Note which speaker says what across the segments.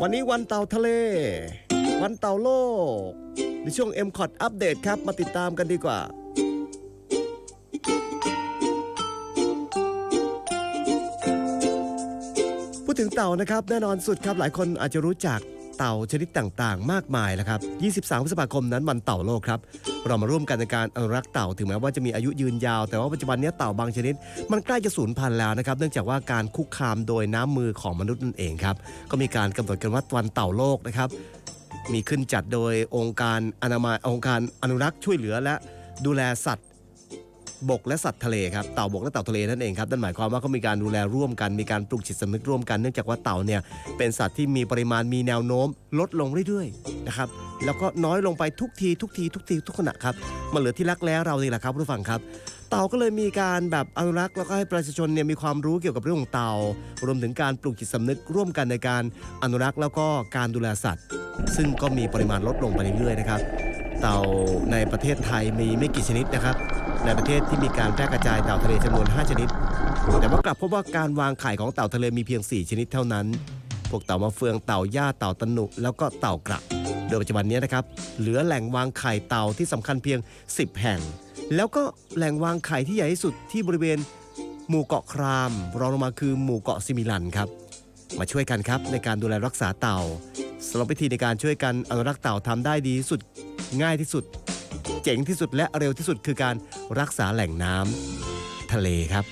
Speaker 1: วันนี้วันเต่าทะเล วันเต่าโลก ในช่วง m c o t อัปเดตครับ มาติดตามกันดีกว่า พูดถึงเต่านะครับ แน่นอนสุดครับหลายคนอาจจะรู้จัก เต่าชนิดต่างๆ มากมายแล้วครับ 23 พฤษภาคมนั้นวันเต่าโลกครับ เรามาร่วมกันในการอนุรักษ์เต่าถึงแม้ว่าจะมีอายุยืนยาว แต่ว่าปัจจุบันนี้เต่าบางชนิด มันใกล้จะสูญพันธุ์แล้วนะครับ เนื่องจากว่าการคุกคามโดยน้ำมือของมนุษย์นั่นเองครับ ก็มีการกำหนดกันว่าวันเต่าโลกนะครับ มีขึ้นจัดโดยองค์การอนามัยองค์การอนุรักษ์ช่วยเหลือและดูแลสัตว์ บกและสัตว์ทะเลครับเต่าบกและเต่าทะเลนั่นเองครับนั่นหมายความว่าเขามีการดูแลร่วมกัน มีการปลูกจิตสำนึกร่วมกันเนื่องจากว่าเต่าเนี่ยเป็นสัตว์ที่มีปริมาณมีแนวโน้ม ลดลงเรื่อยๆนะครับแล้วก็น้อยลงไปทุกทีทุกทีทุกทีทุกขณะครับมันเหลือที่รักแร้เรานี่แหละครับผู้ฟังครับเต่าก็เลยมีการแบบอนุรักษ์แล้วก็ให้ประชาชนเนี่ยมีความรู้เกี่ยวกับเรื่องของเต่ารวมถึงการปลูกจิตสำนึกร่วมกันในการอนุรักษ์แล้วก็การดูแลสัตว์ ซึ่งก็มีปริมาณลดลงไปเรื่อยๆนะครับเต่าในประเทศไทยมีไม่กี่ชนิดนะครับ ในประเทศที่มีการแพร่กระจายเต่าทะเลจำนวน 5 ชนิด แต่ว่ากลับพบว่าการวางไข่ของเต่าทะเลมีเพียง 4 ชนิดเท่านั้น พวกเต่ามาเฟืองเต่าย่าเต่าตะหนุ แล้วก็เต่ากระโดยปัจจุบันนี้นะครับเหลือแหล่งวางไข่เต่าที่สำคัญเพียง 10 แห่ง แล้วก็แหล่งวางไข่ที่ใหญ่ที่สุดที่บริเวณหมู่เกาะคราม รองลงมาคือหมู่เกาะซิมิลันครับมาช่วยกันครับในการดูแลรักษาเต่าสำหรับวิธีในการช่วยกันอนุรักษ์เต่าทำได้ดีที่สุดง่ายที่สุด เจ๋งที่สุดและเร็วที่สุดคือการรักษาแหล่งน้ำทะเลครับ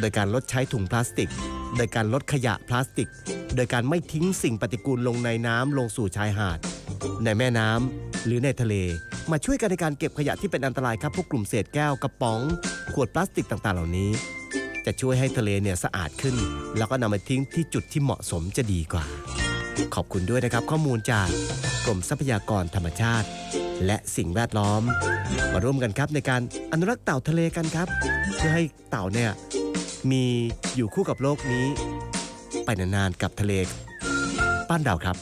Speaker 1: โดยการลดใช้ถุงพลาสติก โดยการลดขยะพลาสติก โดยการไม่ทิ้งสิ่งปฏิกูลลงในน้ำลงสู่ชายหาด ในแม่น้ำหรือในทะเล มาช่วยกันในการเก็บขยะที่เป็นอันตรายครับพวกกลุ่มเศษแก้วกระป๋อง ขวดพลาสติกต่างๆ เหล่านี้ จะช่วยให้ทะเลเนี่ยสะอาดขึ้น แล้วก็นำมาทิ้งที่จุดที่เหมาะสมจะดีกว่า ขอบคุณด้วยนะครับข้อมูลจากกรมทรัพยากรธรรมชาติ และสิ่งแวดล้อม มาร่วมกันครับในการอนุรักษ์เต่าทะเลกันครับ เพื่อให้เต่าเนี่ยมีอยู่คู่กับโลกนี้ ไปนานๆกับทะเล ป้านดาวครับ